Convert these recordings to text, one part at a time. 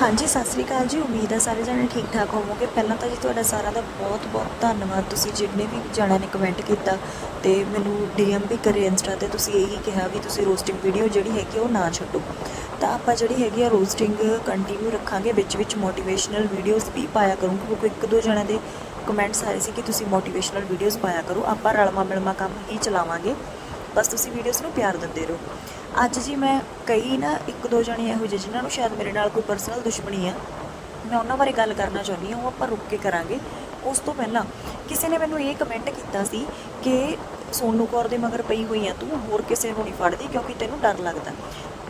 ਹਾਂਜੀ, ਸਤਿ ਸ੍ਰੀ ਅਕਾਲ ਜੀ। ਉਮੀਦ ਹੈ ਸਾਰੇ ਜਣੇ ਠੀਕ ਠਾਕ ਹੋਵੋਗੇ। ਪਹਿਲਾਂ ਤਾਂ ਜੀ ਤੁਹਾਡਾ ਸਾਰਿਆਂ ਦਾ ਬਹੁਤ ਬਹੁਤ ਧੰਨਵਾਦ। ਤੁਸੀਂ ਜਿੰਨੇ ਵੀ ਜਣਿਆਂ ਨੇ ਕਮੈਂਟ ਕੀਤਾ ਤੇ ਮੈਨੂੰ ਡੀਐਮ ਵੀ ਕਰੇ ਇੰਸਟਾ ਤੇ, ਤੁਸੀਂ ਇਹੀ ਕਿਹਾ ਵੀ ਤੁਸੀਂ ਰੋਸਟਿੰਗ ਵੀਡੀਓ ਜਿਹੜੀ ਹੈਗੀ ਉਹ ਨਾ ਛੱਡੋ। ਤਾਂ ਆਪਾਂ ਜਿਹੜੀ ਹੈਗੀ ਆ ਰੋਸਟਿੰਗ ਕੰਟੀਨਿਊ ਰੱਖਾਂਗੇ, ਵਿੱਚ ਵਿੱਚ ਮੋਟੀਵੇਸ਼ਨਲ ਵੀਡੀਓਜ਼ ਵੀ ਪਾਇਆ ਕਰੂੰਗੀ ਕਿਉਂਕਿ ਇੱਕ ਦੋ ਜਣਿਆਂ ਦੇ ਕਮੈਂਟਸ ਆਏ ਸੀ ਕਿ ਤੁਸੀਂ ਮੋਟੀਵੇਸ਼ਨਲ ਵੀਡੀਓਜ਼ ਪਾਇਆ ਕਰੋ। ਆਪਾਂ ਰਲਮਾ ਮਿਲਮਾ ਕੰਮ ਹੀ ਚਲਾਵਾਂਗੇ। ਬਸ ਤੁਸੀਂ ਵੀਡੀਓਜ਼ ਨੂੰ ਪਿਆਰ ਦਿੰਦੇ ਰਹੋ। ਅੱਜ ਜੀ ਮੈਂ ਕਈ ਨਾ ਇੱਕ ਦੋ ਜਣੇ ਇਹੋ ਜਿਹੇ ਜਿਨ੍ਹਾਂ ਨੂੰ ਸ਼ਾਇਦ ਮੇਰੇ ਨਾਲ ਕੋਈ ਪਰਸਨਲ ਦੁਸ਼ਮਣੀ ਆ, ਮੈਂ ਉਹਨਾਂ ਬਾਰੇ ਗੱਲ ਕਰਨਾ ਚਾਹੁੰਦੀ ਹਾਂ, ਉਹ ਆਪਾਂ ਰੁੱਕ ਕੇ ਕਰਾਂਗੇ। ਉਸ ਤੋਂ ਪਹਿਲਾਂ ਕਿਸੇ ਨੇ ਮੈਨੂੰ ਇਹ ਕਮੈਂਟ ਕੀਤਾ ਸੀ ਕਿ ਸੋਨੂ ਕੌਰ ਦੇ ਮਗਰ ਪਈ ਹੋਈ ਆ ਤੂੰ, ਹੋਰ ਕਿਸੇ ਨੂੰ ਨਹੀਂ ਫੜਦੀ ਕਿਉਂਕਿ ਤੈਨੂੰ ਡਰ ਲੱਗਦਾ।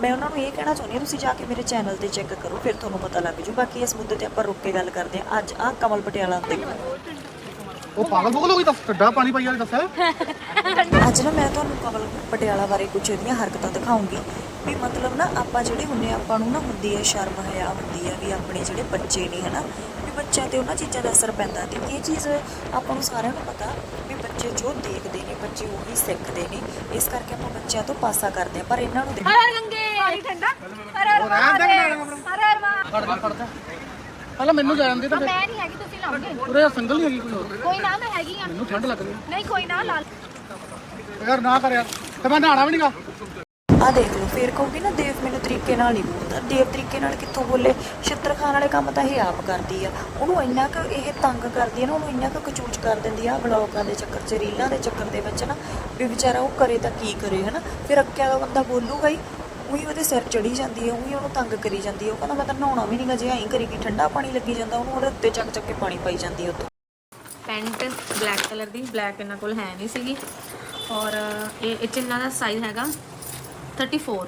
ਮੈਂ ਉਹਨਾਂ ਨੂੰ ਇਹ ਕਹਿਣਾ ਚਾਹੁੰਦੀ ਹਾਂ, ਤੁਸੀਂ ਜਾ ਕੇ ਮੇਰੇ ਚੈਨਲ ਤੇ ਚੈੱਕ ਕਰੋ, ਫਿਰ ਤੁਹਾਨੂੰ ਪਤਾ ਲੱਗ ਜੂ। ਬਾਕੀ ਇਸ ਮੁੱਦੇ ਤੇ ਆਪਾਂ ਰੁੱਕ ਕੇ ਗੱਲ ਕਰਦੇ ਹਾਂ। ਅੱਜ ਆਹ ਕਮਲ ਪਟਿਆਲਾ ਤੇ ਉਹ ਪਾਗਲ ਪੁਗਲ ਹੋ ਗਈ ਦੱਸ ਕੱਡਾ ਪਾਣੀ ਪਾਈ ਵਾਲੀ ਦੱਸ। ਅੱਜ ਨਾ ਮੈਂ ਤੁਹਾਨੂੰ ਕਮਲ ਪਟਿਆਲਾ ਬਾਰੇ ਕੁਝ ਇਹਦੀਆਂ ਹਰਕਤਾਂ ਦਿਖਾਉਂਗੀ ਵੀ ਮਤਲਬ ਨਾ ਆਪਾਂ ਜਿਹੜੇ ਹੁੰਨੇ ਆ ਆਪਾਂ ਨੂੰ ਨਾ ਹੁੰਦੀ ਹੈ ਸ਼ਰਮ ਹਿਆ ਹੁੰਦੀ ਹੈ ਵੀ ਆਪਣੇ ਜਿਹੜੇ ਬੱਚੇ ਨੇ ਹਨਾ ਵੀ ਬੱਚਿਆਂ ਤੇ ਉਹਨਾਂ ਚੀਜ਼ਾਂ ਦਾ ਅਸਰ ਪੈਂਦਾ ਤੇ ਇਹ ਚੀਜ਼ ਆਪਾਂ ਨੂੰ ਸਾਰਿਆਂ ਨੂੰ ਪਤਾ ਵੀ ਬੱਚੇ ਜੋ ਦੇਖਦੇ ਨੇ ਬੱਚੇ ਉਹੀ ਸਿੱਖਦੇ ਨੇ ਇਸ ਕਰਕੇ ਆਪਾਂ ਬੱਚਿਆਂ ਤੋਂ ਪਾਸਾ ਕਰਦੇ ਆ ਪਰ ਇਹਨਾਂ ਨੂੰ ਦੇਖ- ਹਰ ਹਰ ਗੰਗੇ ਪਾਣੀ ਠੰਡਾ ਹਰ ਹਰ ਮਹਾਦੇਵ ਹਰ ਹਰ ਮਹਾ ਫੜ ਲੈ ਫੜ ਲੈ ਪਹਿਲਾਂ ਮੈਨੂੰ ਜਾ ਜਾਂਦੇ ਤਾਂ ਫਿਰ ਮੈਂ ਨਹੀਂ ਹੈਗੀ ਤੁਸੀਂ ਲਾਉਂਗੇ ਉਰੇ ਸੰਗਲ ਨਹੀਂ ਹੈਗੀ ਕੋਈ ਹੋਰ? ਕੋਈ ਨਾ ਮੈਂ ਹੈਗੀ ਆ। ਮੈਨੂੰ ਠੰਡ ਲੱਗ ਰਹੀ ਨਹੀਂ ਕੋਈ ਨਾ ਲਾਲ ਹੈ। ਯਾਰ ਨਾ ਕਰ ਯਾਰ ਤੇ ਮੈਂ ਨਹਾਣਾ ਵੀ ਨਹੀਂਗਾ ਆਹ ਦੇਖ ਲਓ ਫੇਰ ਕਹੋਗੇ ਨਾ ਦੇਵ ਮੈਨੂੰ ਤਰੀਕੇ ਨਾਲ ਨਹੀਂ ਬੋਲਦਾ। ਦੇਵ ਤਰੀਕੇ ਨਾਲ ਕਿੱਥੋਂ ਬੋਲੇ? ਛਿੱਤਰ ਖਾਣ ਵਾਲੇ ਕੰਮ ਤਾਂ ਇਹ ਆਪ ਕਰਦੀ ਆ। ਉਹਨੂੰ ਇੰਨਾ ਕੁ ਇਹ ਤੰਗ ਕਰਦੀ ਆ ਨਾ ਉਹਨੂੰ ਇੰਨਾ ਕੁ ਕਚੂਚ ਕਰ ਦਿੰਦੀ ਆ ਬਲੌਗਾਂ ਦੇ ਚੱਕਰ 'ਚ ਰੀਲਾਂ ਦੇ ਚੱਕਰ ਦੇ ਵਿੱਚ ਨਾ ਵੀ ਵਿਚਾਰਾ ਉਹ ਕਰੇ ਤਾਂ ਕੀ ਕਰੇ ਹਨਾ? ਫਿਰ ਅੱਕਿਆ ਦਾ ਬੰਦਾ ਬੋਲੂਗਾ ਹੀ ਉਹੀ ਉਹਦੇ ਸਿਰ ਚੜੀ ਜਾਂਦੀ ਹੈ ਉਹੀ ਉਹਨੂੰ ਤੰਗ ਕਰੀ ਜਾਂਦੀ ਹੈ। ਉਹ ਕਹਿੰਦਾ ਮੈਂ ਤਾਂ ਨਹਾਉਣਾ ਵੀ ਨਹੀਂਗਾ ਜੇ ਐਂ ਕਰੇਗੀ ਠੰਡਾ ਪਾਣੀ ਲੱਗੀ ਜਾਂਦਾ ਉਹਨੂੰ ਉਹਦੇ ਉੱਤੇ ਚੱਕ ਚੱਕ ਕੇ ਪਾਣੀ ਪਾਈ ਜਾਂਦੀ ਹੈ ਉੱਤੋਂ ਪੈਂਟ ਬਲੈਕ ਕਲਰ ਦੀ ਬਲੈਕ ਇਹਨਾਂ ਕੋਲ ਹੈ ਨਹੀਂ ਸੀਗੀ। ਔਰ ਇਹ ਇਹ ਇਹਨਾਂ ਦਾ ਸਾਈਜ਼ ਹੈਗਾ 34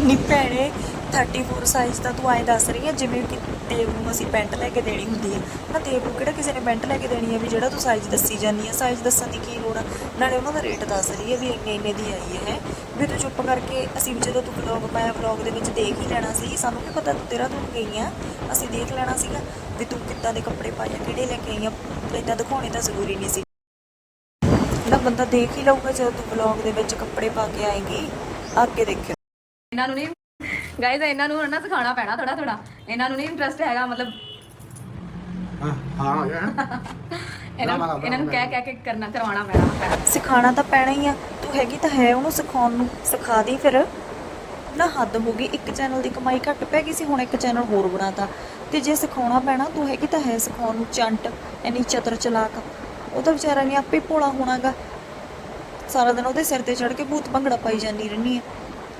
ਨੀ ਭੈਣੇ 34 ਸਾਈਜ਼ ਦਾ ਤੂੰ ਐਂ ਦੱਸ ਰਹੀ ਹੈ ਜਿਵੇਂ ਕਿ ਦੇਵ ਨੂੰ ਅਸੀਂ ਪੈਂਟ ਲੈ ਕੇ ਦੇਣੀ ਹੁੰਦੀ ਹੈ ਨਾ ਦੇਵ ਨੂੰ ਕਿਹੜਾ ਕਿਸੇ ਨੇ ਪੈਂਟ ਲੈ ਕੇ ਦੇਣੀ ਹੈ ਵੀ ਜਿਹੜਾ ਤੂੰ ਸਾਈਜ਼ ਦੱਸੀ ਜਾਂਦੀ ਹੈ ਸਾਈਜ਼ ਦੱਸਣ ਦੀ ਕੀ ਲੋੜ ਆ? ਨਾਲੇ ਉਹਨਾਂ ਦਾ ਰੇਟ ਦੱਸ ਰਹੀ ਹੈ ਵੀ ਇੰਨੇ ਇੰਨੇ ਦੀ ਆਈ ਹੈ। ਵੀ ਤੂੰ ਚੁੱਪ ਕਰਕੇ ਅਸੀਂ ਜਦੋਂ ਤੂੰ ਵਲੌਗ ਪਾਇਆ ਵਲੌਗ ਦੇ ਵਿੱਚ ਦੇਖ ਹੀ ਲੈਣਾ ਸੀ, ਸਾਨੂੰ ਕੀ ਪਤਾ ਤੂੰ ਤੇਰਾ ਤੂੰ ਗਈ ਆ? ਅਸੀਂ ਦੇਖ ਲੈਣਾ ਸੀਗਾ ਵੀ ਤੂੰ ਕਿੱਦਾਂ ਦੇ ਕੱਪੜੇ ਪਾਏ ਆ, ਕਿਹੜੇ ਲੈ ਕੇ ਆਈ ਆ ਇਦਾਂ ਦਿਖਾਉਣੇ ਤਾਂ ਜ਼ਰੂਰੀ ਨਹੀਂ ਸੀ। ਨਾ ਬੰਦਾ ਦੇਖ ਹੀ ਲਊਗਾ ਜਦੋਂ ਤੂੰ ਵਲੌਗ ਦੇ ਵਿੱਚ ਕੱਪੜੇ ਪਾ ਕੇ ਆਏਗੀ ਆ ਕੇ ਦੇਖਿਓ। ਇਹਨਾਂ ਨੂੰ ਨਹੀਂ ਗਾਇਜ਼ ਇਹਨਾਂ ਨੂੰ ਨਾ ਸਿਖਾਉਣਾ ਪੈਣਾ ਥੋੜਾ ਥੋੜਾ ਇਹਨਾਂ ਨੂੰ ਨਹੀਂ ਇੰਟਰਸਟ ਹੈਗਾ ਮਤਲਬ ਹਾਂ ਹਾਂ ਇਹਨਾਂ ਨੂੰ ਇਹਨਾਂ ਨੂੰ ਕਹਿ ਕਹਿ ਕੇ ਕਰਨਾ ਕਰਵਾਉਣਾ ਪੈਣਾ। ਸਿਖਾਣਾ ਤਾਂ ਪੈਣਾ ਹੀ ਆ। ਤੂੰ ਹੈਗੀ ਤਾਂ ਹੈ ਉਹਨੂੰ ਸਿਖਾਉਣ ਨੂੰ। ਸਿਖਾ ਦੀ ਫਿਰ। ਨਾ ਹੱਦ ਹੋ ਗਈ ਇੱਕ ਚੈਨਲ ਦੀ ਕਮਾਈ ਘੱਟ ਪੈ ਗਈ ਸੀ ਹੁਣ ਇੱਕ ਚੈਨਲ ਹੋਰ ਬਣਾਤਾ। ਤੇ ਜੇ ਸਿਖਾਉਣਾ ਪੈਣਾ ਤੂੰ ਹੈਗੀ ਤਾਂ ਹੈ ਸਿਖਾਉਣ ਨੂੰ। ਚੰਟ ਇੰਨੀ ਚਤਰ ਚਲਾਕ। ਉਹ ਤਾਂ ਵਿਚਾਰਾ ਨੇ ਆਪੇ ਭੋਲਾ ਹੋਣਾਗਾ। ਸਾਰਾ ਦਿਨ ਉਹਦੇ ਸਿਰ ਤੇ ਚੜ ਕੇ ਭੂਤ ਭੰਗੜਾ ਪਾਈ ਜਾਂਦੀ ਰਹਿੰਦੀ ਹੈ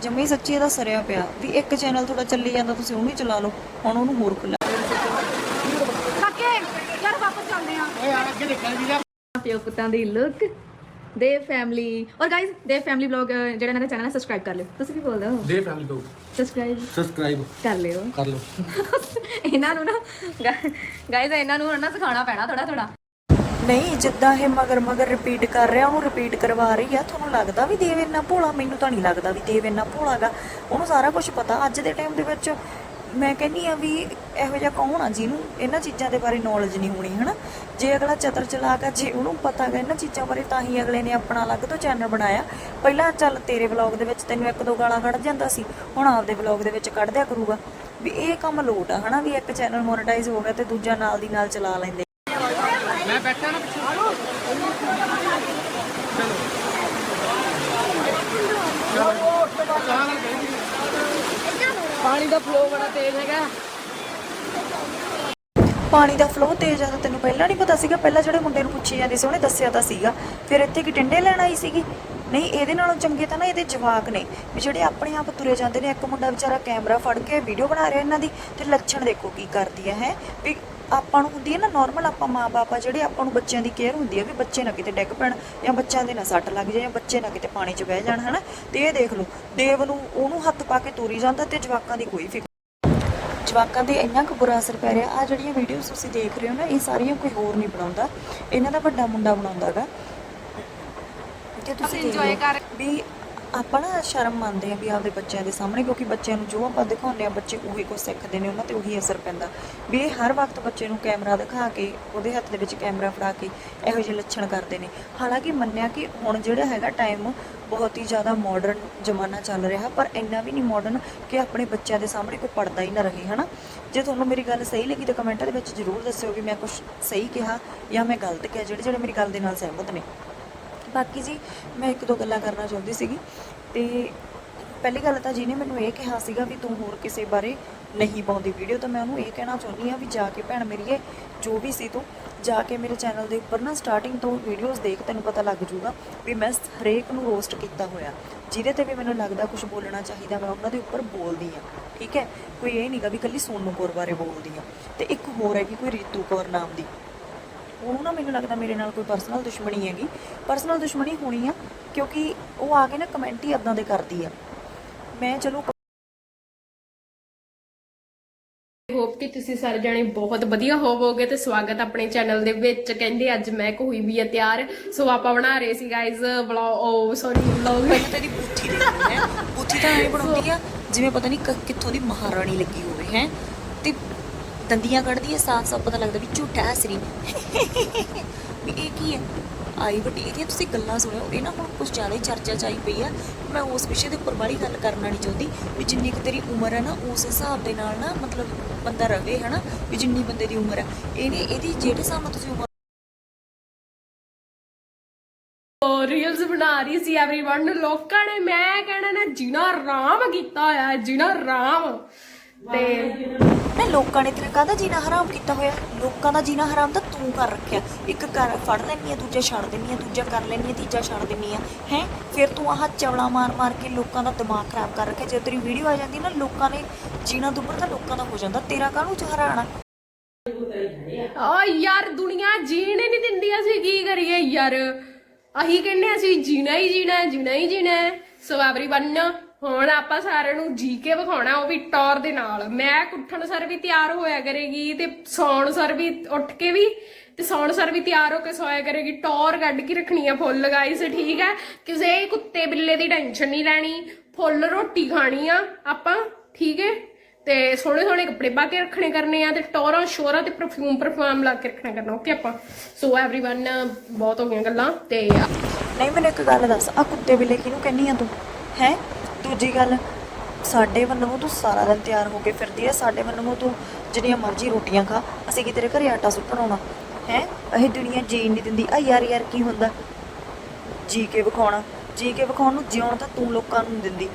ਜੰਮੀ ਸੱਚੀ ਇਹਦਾ ਸਰਿਆ ਪਿਆ ਵੀ ਇੱਕ ਚੈਨਲ ਥੋੜਾ ਚੱਲੀ ਜਾਂਦਾ ਤੁਸੀਂ ਉਹਨੂੰ ਹੀ ਚਲਾ ਲਓ ਹੁਣ ਉਹਨੂੰ ਹੋਰ ਖੁੱਲਾ ਕਾਕੇ ਯਾਰ ਵਾਪਸ ਚੱਲਦੇ ਆ ਓਏ ਯਾਰ ਅੱਗੇ ਦੇਖਣ ਵੀ ਜਾ ਪਿਓ ਪੁੱਤਾਂ ਦੀ ਲੁੱਕ ਦੇ ਫੈਮਿਲੀ ਔਰ ਗਾਇਜ਼ ਦੇ ਫੈਮਿਲੀ ਵਲੌਗ ਜਿਹੜਾ ਇਹਨਾਂ ਦਾ ਚੈਨਲ ਹੈ ਸਬਸਕ੍ਰਾਈਬ ਕਰ ਲਿਓ। ਤੁਸੀਂ ਕੀ ਬੋਲਦੇ ਹੋ? ਦੇ ਫੈਮਿਲੀ ਦੋ ਸਬਸਕ੍ਰਾਈਬ ਸਬਸਕ੍ਰਾਈਬ ਕਰ ਲਿਓ। ਕਰ ਲਓ। ਇਹਨਾਂ ਨੂੰ ਨਾ ਗਾਇਜ਼ ਇਹਨਾਂ ਨੂੰ ਨਾ ਸਿਖਾਉਣਾ ਪੈਣਾ ਥੋੜਾ ਥੋੜਾ ਨਹੀਂ, ਜਿੱਦਾਂ ਇਹ ਮਗਰ ਮਗਰ ਰਿਪੀਟ ਕਰ ਰਿਹਾ ਉਹਨੂੰ ਰਿਪੀਟ ਕਰਵਾ ਰਹੀ ਆ। ਤੁਹਾਨੂੰ ਲੱਗਦਾ ਵੀ ਦੇਵ ਇੰਨਾ ਭੋਲਾ? ਮੈਨੂੰ ਤਾਂ ਨਹੀਂ ਲੱਗਦਾ ਵੀ ਦੇਵ ਇੰਨਾ ਭੋਲਾਗਾ। ਉਹਨੂੰ ਸਾਰਾ ਕੁਝ ਪਤਾ। ਅੱਜ ਦੇ ਟਾਈਮ ਦੇ ਵਿੱਚ ਮੈਂ ਕਹਿੰਨੀ ਆ ਵੀ ਇਹੋ ਜਿਹਾ ਕੌਣ ਆ ਜਿਹਨੂੰ ਇਹਨਾਂ ਚੀਜ਼ਾਂ ਦੇ ਬਾਰੇ ਨੌਲੇਜ ਨਹੀਂ ਹੋਣੀ, ਹਨਾ? ਜੇ ਅਗਲਾ ਚਤਰ ਚਲਾਕ ਆ, ਜੇ ਉਹਨੂੰ ਪਤਾ ਗਾ ਇਹਨਾਂ ਚੀਜ਼ਾਂ ਬਾਰੇ, ਤਾਂ ਹੀ ਅਗਲੇ ਨੇ ਆਪਣਾ ਅਲੱਗ ਤੋਂ ਚੈਨਲ ਬਣਾਇਆ। ਪਹਿਲਾਂ ਚੱਲ ਤੇਰੇ ਵਲੌਗ ਦੇ ਵਿੱਚ ਤੈਨੂੰ ਇੱਕ ਦੋ ਗਾਲਾਂ ਕੱਢ ਜਾਂਦਾ ਸੀ, ਹੁਣ ਆਪਦੇ ਵਲੌਗ ਦੇ ਵਿੱਚ ਕੱਢ ਦਿਆ ਕਰੂਗਾ। ਵੀ ਇਹ ਕੰਮ ਲੋਟ ਆ, ਹਨਾ? ਵੀ ਇੱਕ ਚੈਨਲ ਮੋਨੇਟਾਈਜ਼ ਹੋ ਗਿਆ ਤੇ ਦੂਜਾ ਨਾਲ ਦੀ ਨਾਲ ਚਲਾ ਲੈਂਦੇ ਮੈਂ ਬੈਠਾ ਨਾ ਪਿੱਛੇ। ਪਾਣੀ ਦਾ ਫਲੋ ਬੜਾ ਤੇਜ਼ ਹੈਗਾ। ਪਾਣੀ ਦਾ ਫਲੋ ਤੇਜ਼ ਆ ਤਾਂ ਤੈਨੂੰ ਪਹਿਲਾਂ ਨਹੀਂ ਪਤਾ ਸੀਗਾ ਪਹਿਲਾਂ ਜਿਹੜੇ ਮੁੰਡੇ ਨੂੰ ਪੁੱਛੀ ਜਾਂਦੀ ਸੀ ਉਹਨੇ ਦੱਸਿਆ ਤਾਂ ਸੀਗਾ। ਫਿਰ ਇੱਥੇ ਕੀ ਟਿੰਡੇ ਲੈਣ ਆਈ ਸੀਗੀ? ਨਹੀਂ ਇਹਦੇ ਨਾਲੋਂ ਚੰਗੇ ਤਾਂ ਨਾ ਇਹਦੇ ਜਵਾਕ ਨੇ। ਵੀ ਜਿਹੜੇ ਆਪਣੇ ਆਪ ਤੁਰੇ ਜਾਂਦੇ ਨੇ ਇੱਕ ਮੁੰਡਾ ਵਿਚਾਰਾ ਕੈਮਰਾ ਫੜ ਕੇ ਵੀਡੀਓ ਬਣਾ ਰਿਹਾ ਇਹਨਾਂ ਦੀ ਤੇ ਲੱਛਣ ਦੇਖੋ ਕੀ ਕਰਦੀ ਹੈ ਹੈ? ਵੀ ਆਪਾਂ ਨੂੰ ਹੁੰਦੀ ਹੈ ਨਾ ਨਾਰਮਲ ਆਪਾਂ ਮਾਪੇ ਆ ਜਿਹੜੇ ਆਪਾਂ ਨੂੰ ਬੱਚਿਆਂ ਦੀ ਕੇਅਰ ਹੁੰਦੀ ਹੈ ਵੀ ਬੱਚੇ ਨਾ ਕਿਤੇ ਡਿੱਗ ਪੈਣ ਜਾਂ ਬੱਚਿਆਂ ਦੇ ਨਾ ਸੱਟ ਲੱਗ ਜਾਏ ਜਾਂ ਬੱਚੇ ਨਾ ਕਿਤੇ ਪਾਣੀ 'ਚ ਬਹਿ ਜਾਣ ਹਨਾ? ਤੇ ਇਹ ਦੇਖ ਲਓ ਦੇਵ ਨੂੰ ਉਹਨੂੰ ਹੱਥ ਪਾ ਕੇ ਤੋਰੀ ਜਾਂਦਾ ਤੇ ਜਵਾਕਾਂ ਦੀ ਕੋਈ ਫਿਕਰ ਜਵਾਕਾਂ ਦੇ ਇੰਨਾ ਕੁ ਬੁਰਾ ਅਸਰ ਪੈ ਰਿਹਾ। ਆ ਜਿਹੜੀਆਂ ਵੀਡੀਓਜ਼ ਤੁਸੀਂ ਦੇਖ ਰਹੇ ਹੋ ਨਾ ਇਹ ਸਾਰੀਆਂ ਕੋਈ ਹੋਰ ਨਹੀਂ ਬਣਾਉਂਦਾ। ਇਹਨਾਂ ਦਾ ਵੱਡਾ ਮੁੰਡਾ ਬਣਾਉਂਦਾਗਾ ਤੇ ਤੁਸੀਂ enjoy ਕਰ ਵੀ ਆਪਾਂ ਨਾ ਸ਼ਰਮ ਮੰਨਦੇ ਆ ਵੀ ਆਪਦੇ ਬੱਚਿਆਂ ਦੇ ਸਾਹਮਣੇ, ਕਿਉਂਕਿ ਬੱਚਿਆਂ ਨੂੰ ਜੋ ਆਪਾਂ ਦਿਖਾਉਂਦੇ ਆ, ਬੱਚੇ ਉਹੀ ਕੁਝ ਸਿੱਖਦੇ ਨੇ, ਉਹਨਾਂ ਤੇ ਉਹੀ ਅਸਰ ਪੈਂਦਾ। ਵੀ ਇਹ ਹਰ ਵਕਤ ਬੱਚੇ ਨੂੰ ਕੈਮਰਾ ਦਿਖਾ ਕੇ, ਉਹਦੇ ਹੱਥ ਦੇ ਵਿੱਚ ਕੈਮਰਾ ਫੜਾ ਕੇ ਇਹੋ ਜਿਹੇ ਲੱਛਣ ਕਰਦੇ ਨੇ। ਹਾਲਾਂਕਿ ਮੰਨਿਆ ਕਿ ਹੁਣ ਜਿਹੜਾ ਹੈਗਾ ਟਾਈਮ ਬਹੁਤ ਹੀ ਜ਼ਿਆਦਾ ਮਾਡਰਨ ਜ਼ਮਾਨਾ ਚੱਲ ਰਿਹਾ, ਪਰ ਇੰਨਾ ਵੀ ਨਹੀਂ ਮਾਡਰਨ ਕਿ ਆਪਣੇ ਬੱਚਿਆਂ ਦੇ ਸਾਹਮਣੇ ਕੋਈ ਪੜਦਾ ਹੀ ਨਾ ਰਹੇ, ਹਨਾ? ਜੇ ਤੁਹਾਨੂੰ ਮੇਰੀ ਗੱਲ ਸਹੀ ਲੱਗੀ ਤਾਂ ਕਮੈਂਟਾਂ ਦੇ ਵਿੱਚ ਜ਼ਰੂਰ ਦੱਸਿਓ ਵੀ ਮੈਂ ਕੁਝ ਸਹੀ ਕਿਹਾ ਜਾਂ ਮੈਂ ਗਲਤ ਕਿਹਾ ਜਿਹੜੇ ਜਿਹੜੇ ਮੇਰੀ ਗੱਲ ਦੇ ਨਾਲ ਸਹਿਮਤ ਨੇ। ਬਾਕੀ ਜੀ, ਮੈਂ ਇੱਕ ਦੋ ਗੱਲਾਂ ਕਰਨਾ ਚਾਹੁੰਦੀ ਸੀਗੀ। ਤੇ ਪਹਿਲੀ ਗੱਲ ਤਾਂ ਜਿਹਨੇ ਮੈਨੂੰ ਇਹ ਕਿਹਾ ਸੀਗਾ ਵੀ ਤੂੰ ਹੋਰ ਕਿਸੇ ਬਾਰੇ ਨਹੀਂ ਪਾਉਂਦੀ ਵੀਡੀਓ ਤਾਂ ਮੈਂ ਉਹਨੂੰ ਇਹ ਕਹਿਣਾ ਚਾਹੁੰਦੀ ਆ ਵੀ ਜਾ ਕੇ ਭੈਣ ਮੇਰੀਏ ਜੋ ਵੀ ਸੀ ਤੂੰ ਜਾ ਕੇ ਮੇਰੇ ਚੈਨਲ ਦੇ ਉੱਪਰ ਨਾ ਸਟਾਰਟਿੰਗ ਤੋਂ ਵੀਡੀਓਜ਼ ਦੇਖ, ਤੈਨੂੰ ਪਤਾ ਲੱਗ ਜੂਗਾ ਵੀ ਮੈਂ ਹਰੇਕ ਨੂੰ ਰੋਸਟ ਕੀਤਾ ਹੋਇਆ। ਜਿਹਦੇ ਤੇ ਵੀ ਮੈਨੂੰ ਲੱਗਦਾ ਕੁਝ ਬੋਲਣਾ ਚਾਹੀਦਾ, ਮੈਂ ਉਹਨਾਂ ਦੇ ਉੱਪਰ ਬੋਲਦੀ ਆ ਠੀਕ ਹੈ? ਕੋਈ ਇਹ ਨਹੀਂਗਾ ਵੀ ਕੱਲੀ ਸੋਨੂ ਕੌਰ ਬਾਰੇ ਬੋਲਦੀ ਆ ਤੇ ਇੱਕ ਹੋਰ ਹੈਗੀ ਕੋਈ ਰੀਤੂ ਕੌਰ ਨਾਮ ਦੀ। ਉਹਨੂੰ ਨਾ ਮੈਨੂੰ ਲੱਗਦਾ ਮੇਰੇ ਨਾਲ ਕੋਈ ਪਰਸਨਲ ਦੁਸ਼ਮਣੀ ਹੈਗੀ। ਪਰਸਨਲ ਦੁਸ਼ਮਣੀ ਹੋਣੀ ਆ ਕਿਉਂਕਿ ਉਹ ਆ ਕੇ ਨਾ ਕਮੈਂਟ ਹੀ ਇਦਾਂ ਦੇ ਕਰਦੀ ਆ। ਮੈਂ ਚਲੋ ਹੋਪ ਕਿ ਤੁਸੀਂ ਸਾਰੇ ਜਾਣੇ ਬਹੁਤ ਵਧੀਆ ਹੋਵੋਗੇ ਤੇ ਸਵਾਗਤ ਆਪਣੇ ਚੈਨਲ ਦੇ ਵਿੱਚ। ਕਹਿੰਦੇ ਅੱਜ ਮੈਂ ਹੋਈ ਵੀ ਹੈ ਤਿਆਰ ਸੋ ਆਪਾਂ ਬਣਾ ਰਹੇ ਸੀ ਗਾਇਜ਼ ਵਲੌਗ ਸੌਰੀ ਵਲੌਗ ਪਹਿਲਾਂ ਤਾਂ ਇਹਦੀ ਬੂਥੀ ਦੇਖਣੀ ਹੈ। ਬੂਥੀ ਤਾਂ ਐਂ ਬਣਾਉਂਦੀ ਆ ਜਿਵੇਂ ਪਤਾ ਨਹੀਂ ਕਿੱਥੋਂ ਦੀ ਮਹਾਰਾਣੀ ਲੱਗੀ ਹੋਵੇ ਹੈ। ਤੇ ਦੰਦੀਆਂ ਕੱਢਦੀ ਹੈ ਸਾਫ਼ ਸਾਫ਼ ਪਤਾ ਲੱਗਦਾ ਵੀ ਝੂਠਾ ਹਸਰੀ ਵੀ ਇਹ ਕੀ ਹੈ ਆਈ ਵੱਡੀ ਇਹਦੀਆਂ ਤੁਸੀਂ ਗੱਲਾਂ ਸੁਣਿਓ ਇਹ ਨਾ ਹੁਣ ਕੁਝ ਜ਼ਿਆਦਾ ਹੀ ਚਰਚਾ ਚ ਆਈ ਪਈ ਆ ਮੈਂ ਉਸ ਵਿਸ਼ੇ ਦੇ ਉੱਪਰ ਬਾਹਲੀ ਗੱਲ ਕਰਨਾ ਨਹੀਂ ਚਾਹੁੰਦੀ ਵੀ ਜਿੰਨੀ ਕੁ ਤੇਰੀ ਉਮਰ ਹੈ ਨਾ ਉਸ ਹਿਸਾਬ ਦੇ ਨਾਲ ਨਾ ਮਤਲਬ ਬੰਦਾ ਰਵੇ ਹਨਾ ਵੀ ਜਿੰਨੀ ਬੰਦੇ ਦੀ ਉਮਰ ਹੈ ਇਹਨੇ ਇਹਦੀ ਜਿਹੜੇ ਹਿਸਾਬ ਨਾਲ ਤੁਸੀਂ ਉਮਰ ਰੀਲਸ ਬਣਾ ਰਹੀ ਸੀ एवरीवन ਲੋਕਾਂ ਨੇ ਮੈਂ ਕਹਿਣਾ ਨਾ ਜਿਨਾ ਰਾਮ ਕੀਤਾ ਹੋਇਆ ਹੈ, ਜਿਨਾ ਰਾਮ ਤੇ ਮੈਂ ਲੋਕਾਂ ਨੇ ਤੇਰਾ ਕਾਹਦਾ ਜੀਣਾ ਹਰਾਮ ਕੀਤਾ ਹੋਇਆ? ਲੋਕਾਂ ਦਾ ਜੀਣਾ ਹਰਾਮ ਤਾਂ ਤੂੰ ਕਰ ਰੱਖਿਆ। ਇੱਕ ਕਰ ਫੜ ਲੈਣੀ ਆ, ਦੂਜਾ ਛੱਡ ਦਿੰਨੀ ਆ, ਦੂਜਾ ਕਰ ਲੈਣੀ ਆ, ਤੀਜਾ ਛੱਡ ਦਿੰਨੀ ਆ। ਹੈ? ਫਿਰ ਤੂੰ ਆਹ ਚਵਲਾ ਮਾਰ ਮਾਰ ਕੇ ਲੋਕਾਂ ਦਾ ਦਿਮਾਗ ਖਰਾਬ ਕਰ ਰੱਖਿਆ। ਜੇ ਤੇਰੀ ਵੀਡੀਓ ਆ ਜਾਂਦੀ ਨਾ, ਲੋਕਾਂ ਨੇ ਜੀਣਾ ਦੁੱਬਰ ਤਾਂ ਲੋਕਾਂ ਦਾ ਹੋ ਜਾਂਦਾ। ਤੇਰਾ ਕਾਹਨੂੰ ਚ ਹਰਾਣਾ? ਓ ਯਾਰ, ਦੁਨੀਆ ਜੀਣ ਹੀ ਨਹੀਂ ਦਿੰਦੀ। ਅਸੀਂ ਕੀ ਕਰੀਏ ਯਾਰ? ਅਹੀਂ ਕਹਿੰਨੇ ਅਸੀਂ ਜੀਣਾ ਹੀ ਜੀਣਾ ਜੀਣਾ ਹੀ ਜੀਣਾ। ਸੋ ਐਵਰੀਵਨ ਹੁਣ ਆਪਾਂ ਸਾਰਿਆਂ ਨੂੰ ਜੀ ਕੇ ਵਿਖਾਉਣਾ ਉਹ ਵੀ ਟੌਰ ਦੇ ਨਾਲ ਮੈਂ ਉੱਠਣ ਸਰ ਵੀ ਤਿਆਰ ਹੋਇਆ ਕਰੇਗੀ ਤੇ ਸੌਣ ਸਰ ਵੀ ਉੱਠ ਕੇ ਵੀ ਤੇ ਸੌਣ ਸਰ ਵੀ ਤਿਆਰ ਹੋ ਕੇ ਸੋਇਆ ਕਰੇਗੀ ਟੌਰ ਕੱਢ ਕੇ ਰੱਖਣੀ ਆ ਫੁੱਲ ਗਾਈਸ ਠੀਕ ਹੈ ਕਿਸੇ ਕੁੱਤੇ ਬਿੱਲੇ ਦੀ ਟੈਨਸ਼ਨ ਨਹੀਂ ਲੈਣੀ ਫੁੱਲ ਰੋਟੀ ਖਾਣੀ ਆ ਆਪਾਂ ਠੀਕ ਹੈ ਤੇ ਸੋਹਣੇ ਸੋਹਣੇ ਕੱਪੜੇ ਪਾ ਕੇ ਰੱਖਣੇ ਕਰਨੇ ਆ ਤੇ ਟੋਰਾਂ ਸ਼ੋਰਾਂ ਤੇ ਪਰਫਿਊਮ ਪਰਫਿਊਮ ਲਾ ਕੇ ਰੱਖਣਾ ਕਰਨਾ ਓਕੇ ਆਪਾਂ ਸੋ एवरीवन ਬਹੁਤ ਹੋ ਗਈਆਂ ਗੱਲਾਂ ਤੇ ਨਹੀਂ ਮੈਨੂੰ ਇੱਕ ਗੱਲ ਦੱਸ ਆ ਕੁੱਤੇ ਬਿੱਲੇ ਕਿਹਨੂੰ ਕਹਿੰਨੀ ਆ ਤੂੰ ਹੈ ਦੂਜੀ ਗੱਲ, ਸਾਡੇ ਵੱਲੋਂ ਤੂੰ ਸਾਰਾ ਦਿਨ ਤਿਆਰ ਹੋ ਕੇ ਫਿਰਦੀ ਆ ਸਾਡੇ ਵੱਲੋਂ ਤੂੰ ਜਿੰਨੀਆਂ ਮਰਜ਼ੀ ਰੋਟੀਆਂ ਖਾ, ਅਸੀਂ ਕੀ ਤੇਰੇ ਘਰੇ ਆਟਾ ਸੁੱਟਣ ਆਉਣਾ? ਹੈ? ਇਹ ਦੁਨੀਆ ਜੀਣ ਨਹੀਂ ਦਿੰਦੀ। ਆ ਯਾਰ ਯਾਰ ਕੀ ਹੁੰਦਾ? ਜੀ ਕੇ ਵਿਖਾਉਣਾ। ਜੀ ਕੇ ਵਿਖਾਉਣ ਨੂੰ ਜਿਉਣ ਤਾਂ ਤੂੰ ਲੋਕਾਂ ਨੂੰ ਦਿੰਦੀ।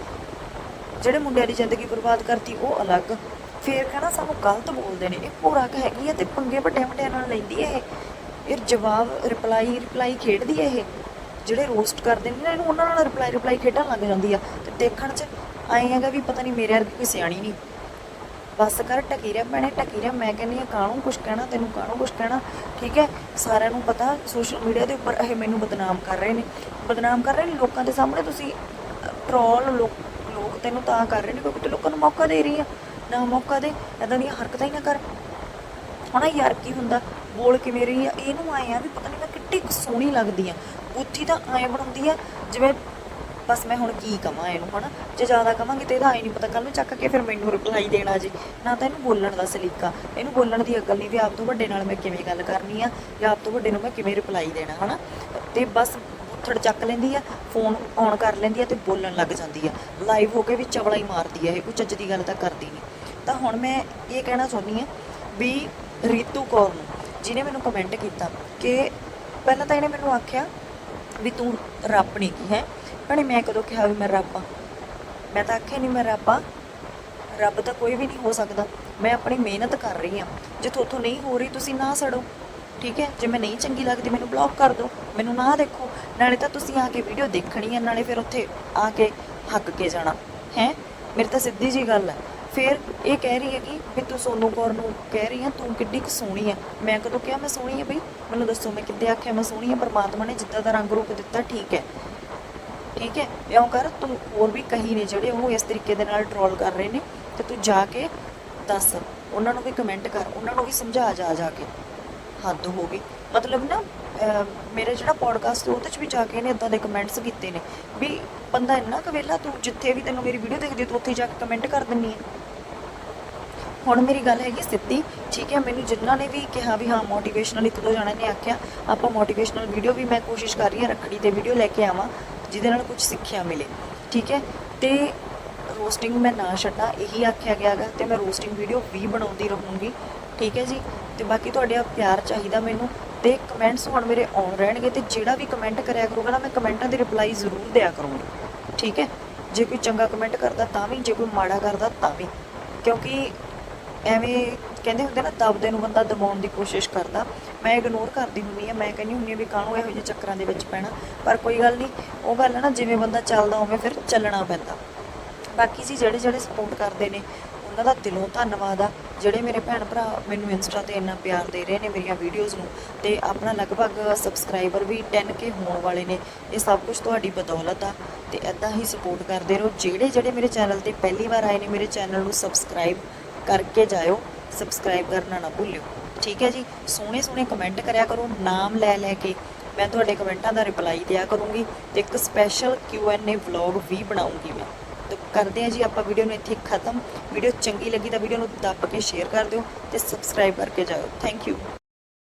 ਜਿਹੜੇ ਮੁੰਡਿਆਂ ਦੀ ਜ਼ਿੰਦਗੀ ਬਰਬਾਦ ਕਰਤੀ, ਉਹ ਅਲੱਗ। ਫੇਰ ਕਹਿਣਾ, ਸਾਨੂੰ ਗਲਤ ਬੋਲਦੇ ਨੇ। ਇਹ ਪੂਰਾ ਹੈਗੀ ਆ ਤੇ ਪੰਗੇ ਵੱਡੇ ਵੱਡਿਆਂ ਨਾਲ ਲੈਂਦੀ ਹੈ ਇਹ। ਇਹ ਜਵਾਬ ਰਿਪਲਾਈ ਰਿਪਲਾਈ ਖੇਡਦੀ ਹੈ ਇਹ। ਜਿਹੜੇ ਰੋਸਟ ਕਰਦੇ ਨੇ ਨਾ, ਇਹਨੂੰ ਉਹਨਾਂ ਨਾਲ ਰਿਪਲਾਈ ਰਿਪਲਾਈ ਖੇਡਣ ਲੱਗ ਜਾਂਦੀ ਆ। ਤੇ ਦੇਖਣ 'ਚ ਆਏ ਹੈਗਾ ਵੀ ਪਤਾ ਨਹੀਂ ਮੇਰੇ ਵਰਗੀ ਕੋਈ ਸਿਆਣੀ ਨਹੀਂ। ਬਸ ਕਰ ਟਕੀ ਰਿਆ ਮੈਨੇ ਟਕੀ ਰਿਆ ਮੈਂ ਕਹਿੰਦੀ ਆ, ਕਾਹਨੂੰ ਕੁਝ ਕਹਿਣਾ, ਤੈਨੂੰ ਕਾਹਨੂੰ ਕੁਝ ਕਹਿਣਾ? ਠੀਕ ਹੈ? ਸਾਰਿਆਂ ਨੂੰ ਪਤਾ ਸੋਸ਼ਲ ਮੀਡੀਆ ਦੇ ਉੱਪਰ ਇਹ ਮੈਨੂੰ ਬਦਨਾਮ ਕਰ ਰਹੇ ਨੇ। ਬਦਨਾਮ ਕਰ ਰਹੇ ਨੇ ਲੋਕਾਂ ਦੇ ਸਾਹਮਣੇ। ਤੁਸੀਂ ਟ੍ਰੋਲ ਲੋਕ ਲੋਕ ਤੈਨੂੰ ਤਾਂ ਕਰ ਰਹੇ ਨੇ, ਕਿਉਂਕਿ ਤੂੰ ਲੋਕਾਂ ਨੂੰ ਮੌਕਾ ਦੇ ਰਹੀ ਆ। ਨਾ ਮੌਕਾ ਦੇ ਇਦਾਂ ਦੀਆਂ ਹਰਕਤਾਂ ਹੀ ਨਾ ਕਰ। ਹੁਣ ਯਾਰ ਕੀ ਹੁੰਦਾ? ਬੋਲ ਕਿਵੇਂ ਰਹੀ ਆ? ਇਹਨੂੰ ਆਏ ਆ ਵੀ ਪਤਾ ਨਹੀਂ ਮੈਂ ਕਿੱਡੀ ਸੋਹਣੀ ਲੱਗਦੀ ਆ। ਉੱਥੀ ਤਾਂ ਐਂ ਬਣਾਉਂਦੀ ਆ, ਜਿਵੇਂ ਬਸ ਮੈਂ ਹੁਣ ਕੀ ਕਵਾਂ ਇਹਨੂੰ, ਹਨਾ? ਜੇ ਜ਼ਿਆਦਾ ਕਵਾਂਗੀ ਤੇ ਇਹਦਾ ਆਈ ਨਹੀਂ ਪਤਾ ਕੱਲ ਨੂੰ ਚੱਕ ਕੇ ਫਿਰ ਮੈਨੂੰ ਰਿਪਲਾਈ ਦੇਣਾ ਜੀ। ਨਾ ਤਾਂ ਇਹਨੂੰ ਬੋਲਣ ਦਾ ਸਲੀਕਾ। ਇਹਨੂੰ ਬੋਲਣ ਦੀ ਅਕਲ ਨਹੀਂ ਵੀ ਆਪ ਤੋਂ ਵੱਡੇ ਨਾਲ ਮੈਂ ਕਿਵੇਂ ਗੱਲ ਕਰਨੀ ਆ, ਜਾਂ ਆਪ ਤੋਂ ਵੱਡੇ ਨੂੰ ਮੈਂ ਕਿਵੇਂ ਰਿਪਲਾਈ ਦੇਣਾ, ਹਨਾ? ਤੇ ਬਸ ਥੜ ਚੱਕ ਲੈਂਦੀ ਆ ਫੋਨ ਔਨ ਕਰ ਲੈਂਦੀ ਆ ਤੇ ਬੋਲਣ ਲੱਗ ਜਾਂਦੀ ਆ। ਲਾਈਵ ਹੋ ਕੇ ਵੀ ਚਵਲਾ ਹੀ ਮਾਰਦੀ ਆ, ਇਹ ਕੋਈ ਚੱਜ ਦੀ ਗੱਲ ਤਾਂ ਕਰਦੀ ਨਹੀਂ ਤਾਂ ਹੁਣ ਮੈਂ ਇਹ ਕਹਿਣਾ ਚਾਹੁੰਦੀ ਆ ਵੀ ਰੀਤੂ ਕੌਰ ਨੂੰ, ਜਿਹਨੇ ਮੈਨੂੰ ਕਮੈਂਟ ਕੀਤਾ, ਕਿ ਪਹਿਲਾਂ ਤਾਂ ਇਹਨੇ ਮੈਨੂੰ ਆਖਿਆ ਵੀ ਤੂੰ ਰੱਬ ਨਹੀਂ ਕੀ ਹੈ? ਭੈਣੇ, ਮੈਂ ਕਦੋਂ ਕਿਹਾ ਵੀ ਮੈਂ ਰੱਬ ਆ? ਮੈਂ ਤਾਂ ਆਖਿਆ ਨਹੀਂ ਮੈਂ ਰੱਬ ਆ। ਰੱਬ ਤਾਂ ਕੋਈ ਵੀ ਨਹੀਂ ਹੋ ਸਕਦਾ। ਮੈਂ ਆਪਣੀ ਮਿਹਨਤ ਕਰ ਰਹੀ ਹਾਂ। ਜੇ ਤੁਹਾਥੋਂ ਨਹੀਂ ਹੋ ਰਹੀ, ਤੁਸੀਂ ਨਾ ਸੜੋ। ਠੀਕ ਹੈ? ਜੇ ਮੈਂ ਨਹੀਂ ਚੰਗੀ ਲੱਗਦੀ, ਮੈਨੂੰ ਬਲੌਕ ਕਰ ਦਿਓ। ਮੈਨੂੰ ਨਾ ਦੇਖੋ। ਨਾਲੇ ਤਾਂ ਤੁਸੀਂ ਆ ਕੇ ਵੀਡੀਓ ਦੇਖਣੀ ਹੈ। ਨਾਲੇ ਫਿਰ ਉੱਥੇ ਆ ਕੇ ਹੱਕ ਕੇ ਜਾਣਾ। ਹੈ? ਮੇਰੀ ਤਾਂ ਸਿੱਧੀ ਜੀ ਗੱਲ ਹੈ। ਫਿਰ ਇਹ ਕਹਿ ਰਹੀ ਹੈ ਕਿ ਵੀ ਤੂੰ ਸੋਨੂ ਕੌਰ ਨੂੰ ਕਹਿ ਰਹੀ ਹੈ ਤੂੰ ਕਿੱਡੀ ਕੁ ਸੋਹਣੀ ਹੈ ਮੈਂ ਕਦੋਂ ਕਿਹਾ ਮੈਂ ਸੋਹਣੀ ਹੈ ਬਈ? ਮੈਨੂੰ ਦੱਸੋ ਮੈਂ ਕਿੱਦੇ ਆਖਿਆ ਮੈਂ ਸੋਹਣੀ ਹੈ ਪਰਮਾਤਮਾ ਨੇ ਜਿੱਦਾਂ ਦਾ ਰੰਗ ਰੂਪ ਦਿੱਤਾ ਠੀਕ ਹੈ। ਠੀਕ ਹੈ ਇਉਂ ਕਰ ਤੂੰ ਹੋਰ ਵੀ ਕਹੀ ਨੇ ਜਿਹੜੇ ਉਹ ਇਸ ਤਰੀਕੇ ਦੇ ਨਾਲ ਟਰੋਲ ਕਰ ਰਹੇ ਨੇ ਤੇ ਤੂੰ ਜਾ ਕੇ ਦੱਸ ਉਹਨਾਂ ਨੂੰ ਵੀ ਕਮੈਂਟ ਕਰ ਉਹਨਾਂ ਨੂੰ ਵੀ ਸਮਝਾ ਜਾ ਜਾ ਕੇ। ਹੱਦ ਹੋ ਗਈ। ਮਤਲਬ ਨਾ ਅਹ, ਮੇਰੇ ਜਿਹੜਾ ਪੋਡਕਾਸਟ ਉਹਦੇ 'ਚ ਵੀ ਜਾ ਕੇ ਇਹਨੇ ਇਦਾਂ ਦੇ ਕਮੈਂਟਸ ਕੀਤੇ ਨੇ ਵੀ ਬੰਦਾ ਇੰਨਾ ਕੁ ਵਿਹਲਾ ਤੂੰ ਜਿੱਥੇ ਵੀ ਤੈਨੂੰ ਮੇਰੀ ਵੀਡੀਓ ਦੇਖਦੀ ਤੂੰ ਉੱਥੇ ਜਾ ਕੇ ਕਮੈਂਟ ਕਰ ਦਿੰਨੀ ਹੈ ਹੁਣ ਮੇਰੀ ਗੱਲ ਹੈਗੀ ਸਿੱਧੀ, ਠੀਕ ਹੈ, ਮੈਨੂੰ ਜਿਨ੍ਹਾਂ ਨੇ ਵੀ ਕਿਹਾ ਵੀ ਹਾਂ ਮੋਟੀਵੇਸ਼ਨਲ ਇੱਕ ਦੋ ਜਣਿਆਂ ਨੇ ਆਖਿਆ, ਆਪਾਂ ਮੋਟੀਵੇਸ਼ਨਲ ਵੀਡੀਓ ਵੀ ਮੈਂ ਕੋਸ਼ਿਸ਼ ਕਰ ਰਹੀ ਹਾਂ ਰੱਖੜੀ ਤੇ ਵੀਡੀਓ ਲੈ ਕੇ ਆਵਾਂ, ਜਿਹਦੇ ਨਾਲ ਕੁਝ ਸਿੱਖਿਆ ਮਿਲੇ, ਠੀਕ ਹੈ, ਤੇ ਰੋਸਟਿੰਗ ਮੈਂ ਨਾ ਛੱਡਾਂ, ਇਹੀ ਆਖਿਆ ਗਿਆਗਾ ਤੇ ਮੈਂ ਰੋਸਟਿੰਗ ਵੀਡੀਓ ਵੀ ਬਣਾਉਂਦੀ ਰਹੂੰਗੀ, ਠੀਕ ਹੈ ਜੀ, ਤੇ ਬਾਕੀ ਤੁਹਾਡੇ ਤੁਹਾਡਾ ਪਿਆਰ ਚਾਹੀਦਾ ਮੈਨੂੰ, ਤੇ ਕਮੈਂਟਸ ਹੁਣ ਮੇਰੇ ਆਉਣ ਰਹਿਣਗੇ, ਤੇ ਜਿਹੜਾ ਵੀ ਕਮੈਂਟ ਕਰਿਆ ਕਰੂਗਾ ਨਾ, ਮੈਂ ਕਮੈਂਟਾਂ ਦੀ ਰਿਪਲਾਈ ਜ਼ਰੂਰ ਦਿਆ ਕਰੂੰਗੀ, ਠੀਕ ਹੈ, ਜੇ ਕੋਈ ਚੰਗਾ ਕਮੈਂਟ ਕਰਦਾ ਤਾਂ ਵੀ, ਜੇ ਕੋਈ ਮਾੜਾ ਕਰਦਾ ਤਾਂ ਵੀ, ਕਿਉਂਕਿ ਐਵੇਂ ਕਹਿੰਦੇ ਹੁੰਦੇ ਨਾ, ਦਬਦੇ ਨੂੰ ਬੰਦਾ ਦਬਾਉਣ ਦੀ ਕੋਸ਼ਿਸ਼ ਕਰਦਾ। ਮੈਂ ਇਗਨੋਰ ਕਰਦੀ ਹੁੰਦੀ ਆ ਮੈਂ ਕਹਿੰਦੀ ਹੁੰਦੀ ਆ ਵੀ ਕਾਹਨੂੰ ਇਹੋ ਜਿਹੇ ਚੱਕਰਾਂ ਦੇ ਵਿੱਚ ਪੈਣਾ। ਪਰ ਕੋਈ ਗੱਲ ਨਹੀਂ, ਉਹ ਗੱਲ ਹੈ ਨਾ, ਜਿਵੇਂ ਬੰਦਾ ਚੱਲਦਾ ਉਵੇਂ ਫਿਰ ਚੱਲਣਾ ਪੈਂਦਾ। ਬਾਕੀ ਜੀ ਜਿਹੜੇ ਜਿਹੜੇ ਸਪੋਰਟ ਕਰਦੇ ਨੇ, ਉਹਨਾਂ ਦਾ ਦਿਲੋਂ ਧੰਨਵਾਦ ਆ। ਜਿਹੜੇ ਮੇਰੇ ਭੈਣ ਭਰਾ ਮੈਨੂੰ ਇੰਸਟਾ ਤੇ ਇੰਨਾ ਪਿਆਰ ਦੇ ਰਹੇ ਨੇ ਮੇਰੀਆਂ ਵੀਡੀਓਜ਼ ਨੂੰ, ਤੇ ਆਪਣਾ ਲਗਭਗ ਸਬਸਕ੍ਰਾਈਬਰ ਵੀ 10k ਹੋਣ ਵਾਲੇ ਨੇ। ਇਹ ਸਭ ਕੁਝ ਤੁਹਾਡੀ ਬਦੌਲਤ ਆ, ਤੇ ਐਦਾਂ ਹੀ ਸਪੋਰਟ ਕਰਦੇ ਰਹੋ। ਜਿਹੜੇ ਜਿਹੜੇ ਮੇਰੇ ਚੈਨਲ ਤੇ ਪਹਿਲੀ ਵਾਰ ਆਏ ਨੇ, ਮੇਰੇ ਚੈਨਲ ਨੂੰ ਸਬਸਕ੍ਰਾਈਬ ਕਰਕੇ ਜਾਇਓ ਸਬਸਕ੍ਰਾਈਬ ਕਰਨਾ ਨਾ ਭੁੱਲਿਓ। ਠੀਕ ਹੈ ਜੀ? ਸੋਹਣੇ ਸੋਹਣੇ ਕਮੈਂਟ ਕਰਿਆ ਕਰੋ, ਨਾਮ ਲੈ ਲੈ ਕੇ। ਮੈਂ ਤੁਹਾਡੇ ਕਮੈਂਟਾਂ ਦਾ ਰਿਪਲਾਈ ਦਿਆ ਕਰੂੰਗੀ ਤੇ ਇੱਕ ਸਪੈਸ਼ਲ Q&A ਵਲੌਗ ਵੀ ਬਣਾਉਂਗੀ ਮੈਂ। ਤੇ ਕਰਦੇ ਹਾਂ ਜੀ ਆਪਾਂ ਵੀਡੀਓ ਨੂੰ ਇੱਥੇ ਖਤਮ। ਵੀਡੀਓ ਚੰਗੀ ਲੱਗੀ ਤਾਂ ਵੀਡੀਓ ਨੂੰ ਦੱਬ ਕੇ ਸ਼ੇਅਰ ਕਰ ਦਿਓ ਤੇ ਸਬਸਕ੍ਰਾਈਬ ਕਰਕੇ ਜਾਇਓ। Thank you